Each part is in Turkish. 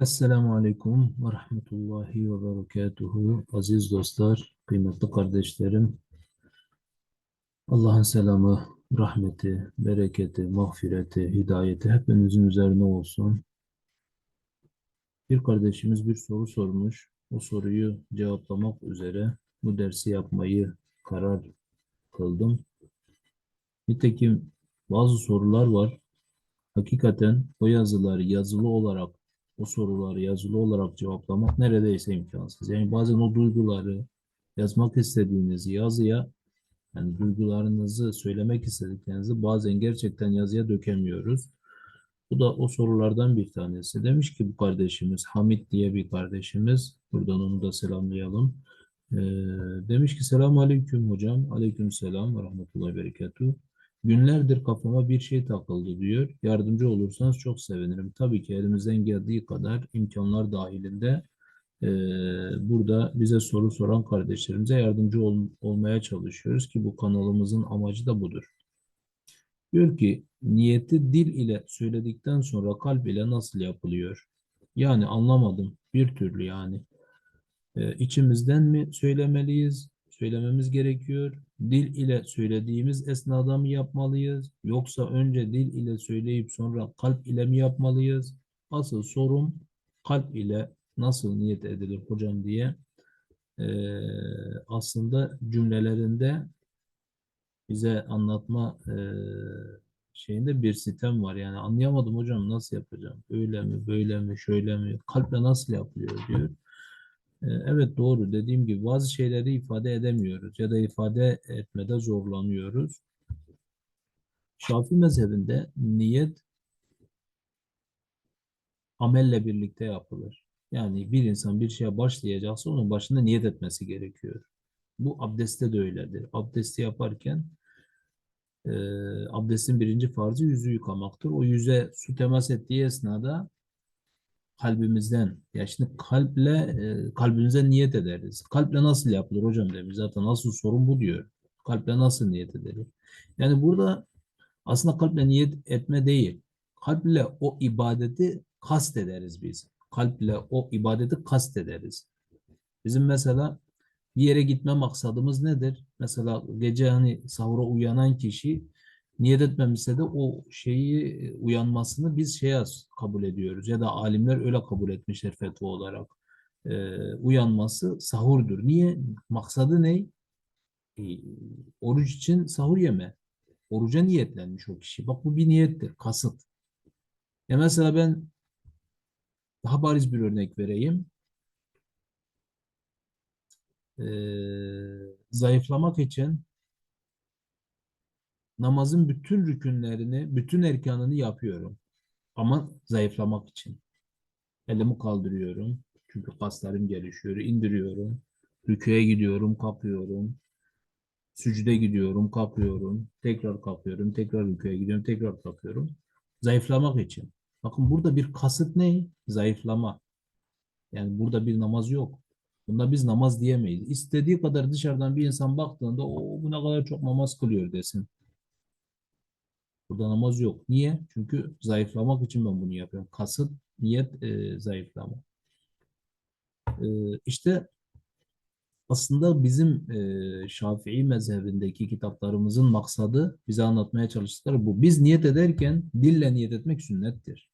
Esselamu Aleyküm ve Rahmetullahi ve Berekatuhu. Aziz dostlar, kıymetli kardeşlerim, Allah'ın selamı, rahmeti, bereketi, mağfireti, hidayeti hepinizin üzerine olsun. Bir kardeşimiz bir soru sormuş. O soruyu cevaplamak üzere bu dersi yapmayı karar kıldım. Nitekim bazı sorular var. Hakikaten o yazıları yazılı olarak o soruları yazılı olarak cevaplamak neredeyse imkansız. Yani bazen o duyguları yazmak istediğiniz yazıya yani duygularınızı söylemek istediklerinizi bazen gerçekten yazıya dökemiyoruz. Bu da o sorulardan bir tanesi. Demiş ki bu kardeşimiz Hamit diye bir kardeşimiz buradan onu da selamlayalım. Ee, demiş ki selamun aleyküm hocam. Aleyküm selam ve rahmetullahi berekatuhu. Günlerdir kafama bir şey takıldı diyor. Yardımcı olursanız çok sevinirim. Tabii ki elimizden geldiği kadar imkanlar dahilinde e, burada bize soru soran kardeşlerimize yardımcı ol- olmaya çalışıyoruz ki bu kanalımızın amacı da budur. Diyor ki niyeti dil ile söyledikten sonra kalp ile nasıl yapılıyor? Yani anlamadım bir türlü yani. E, içimizden mi söylemeliyiz? Söylememiz gerekiyor. Dil ile söylediğimiz esnada mı yapmalıyız? Yoksa önce dil ile söyleyip sonra kalp ile mi yapmalıyız? Asıl sorum kalp ile nasıl niyet edilir hocam diye e, aslında cümlelerinde bize anlatma e, şeyinde bir sitem var. Yani anlayamadım hocam nasıl yapacağım? Öyle mi, böyle mi, şöyle mi? Kalple nasıl yapılıyor diyor. E, Evet doğru dediğim gibi bazı şeyleri ifade edemiyoruz ya da ifade etmede zorlanıyoruz. Şafii mezhebinde niyet amelle birlikte yapılır. Yani bir insan bir şeye başlayacaksa onun başında niyet etmesi gerekiyor. Bu abdestte de öyledir. Abdesti yaparken e, abdestin birinci farzı yüzü yıkamaktır. O yüze su temas ettiği esnada kalbimizden ya şimdi kalple e, kalbimize niyet ederiz. Kalple nasıl yapılır hocam demiş. Zaten asıl sorun bu diyor. Kalple nasıl niyet ederiz? Yani burada aslında kalple niyet etme değil. Kalple o ibadeti kast ederiz biz. Kalple o ibadeti kast ederiz. Bizim mesela bir yere gitme maksadımız nedir? Mesela gece hani sahura uyanan kişi niyet etmemişse de o şeyi e, uyanmasını biz şeye kabul ediyoruz. Ya da alimler öyle kabul etmişler fetva olarak. Ee, uyanması sahurdur. Niye? Maksadı ne? Ee, oruç için sahur yeme. Oruca niyetlenmiş o kişi. Bak bu bir niyettir, kasıt. Ya mesela ben daha bariz bir örnek vereyim. Ee, zayıflamak için namazın bütün rükünlerini, bütün erkanını yapıyorum. Ama zayıflamak için. Elimi kaldırıyorum. Çünkü kaslarım gelişiyor. indiriyorum. Rüküye gidiyorum, kapıyorum. Sücde gidiyorum, kapıyorum. Tekrar kapıyorum. Tekrar rüküye gidiyorum, tekrar kapıyorum. Zayıflamak için. Bakın burada bir kasıt ne? Zayıflama. Yani burada bir namaz yok. Bunda biz namaz diyemeyiz. İstediği kadar dışarıdan bir insan baktığında o bu ne kadar çok namaz kılıyor desin. Burada namaz yok. Niye? Çünkü zayıflamak için ben bunu yapıyorum. Kasıt, niyet, e, zayıflama. E, işte aslında bizim e, Şafii mezhebindeki kitaplarımızın maksadı bize anlatmaya çalıştıkları bu. Biz niyet ederken dille niyet etmek sünnettir.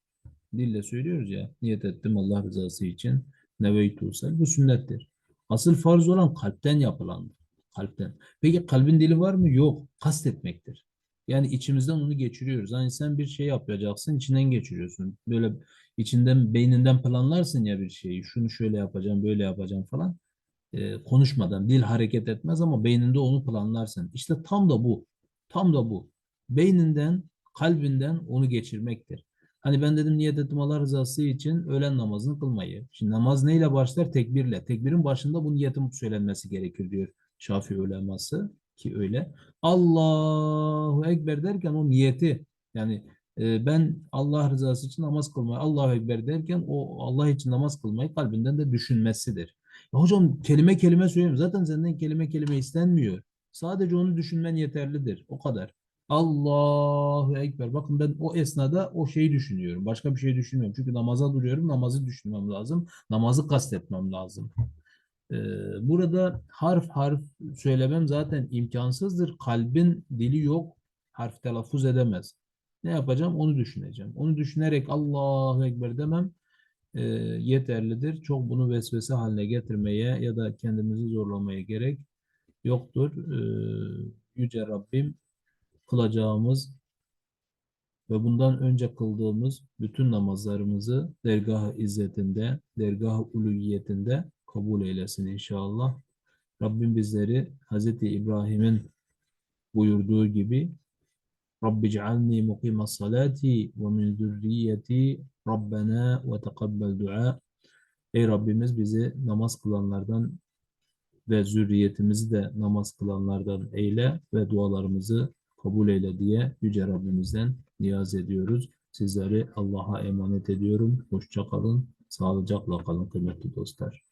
Dille söylüyoruz ya, niyet ettim Allah rızası için. Neveytu bu sünnettir. Asıl farz olan kalpten yapılandır. Kalpten. Peki kalbin dili var mı? Yok. Kastetmektir. Yani içimizden onu geçiriyoruz. Hani sen bir şey yapacaksın, içinden geçiriyorsun. Böyle içinden, beyninden planlarsın ya bir şeyi. Şunu şöyle yapacağım, böyle yapacağım falan. Ee, konuşmadan, dil hareket etmez ama beyninde onu planlarsın. İşte tam da bu. Tam da bu. Beyninden, kalbinden onu geçirmektir. Hani ben dedim niyet ettim Allah rızası için öğlen namazını kılmayı. Şimdi namaz neyle başlar? Tekbirle. Tekbirin başında bu niyetin söylenmesi gerekir diyor Şafii uleması ki öyle. Allahu Ekber derken o niyeti yani e, ben Allah rızası için namaz kılmayı Allahu Ekber derken o Allah için namaz kılmayı kalbinden de düşünmesidir. Ya hocam kelime kelime söyleyeyim. Zaten senden kelime kelime istenmiyor. Sadece onu düşünmen yeterlidir. O kadar. Allahu Ekber. Bakın ben o esnada o şeyi düşünüyorum. Başka bir şey düşünmüyorum. Çünkü namaza duruyorum. Namazı düşünmem lazım. Namazı kastetmem lazım. Ee, burada harf harf söylemem zaten imkansızdır. Kalbin dili yok. Harf telaffuz edemez. Ne yapacağım? Onu düşüneceğim. Onu düşünerek Allahu Ekber demem e, yeterlidir. Çok bunu vesvese haline getirmeye ya da kendimizi zorlamaya gerek yoktur. Ee, Yüce Rabbim kılacağımız ve bundan önce kıldığımız bütün namazlarımızı dergah-ı izzetinde, dergah-ı uluhiyetinde kabul eylesin inşallah. Rabbim bizleri Hz. İbrahim'in buyurduğu gibi Rabbi cealni mukime salati ve min zürriyeti Rabbena ve teqabbel dua Ey Rabbimiz bizi namaz kılanlardan ve zürriyetimizi de namaz kılanlardan eyle ve dualarımızı kabul eyle diye Yüce Rabbimizden niyaz ediyoruz. Sizleri Allah'a emanet ediyorum. Hoşça kalın, sağlıcakla kalın kıymetli dostlar.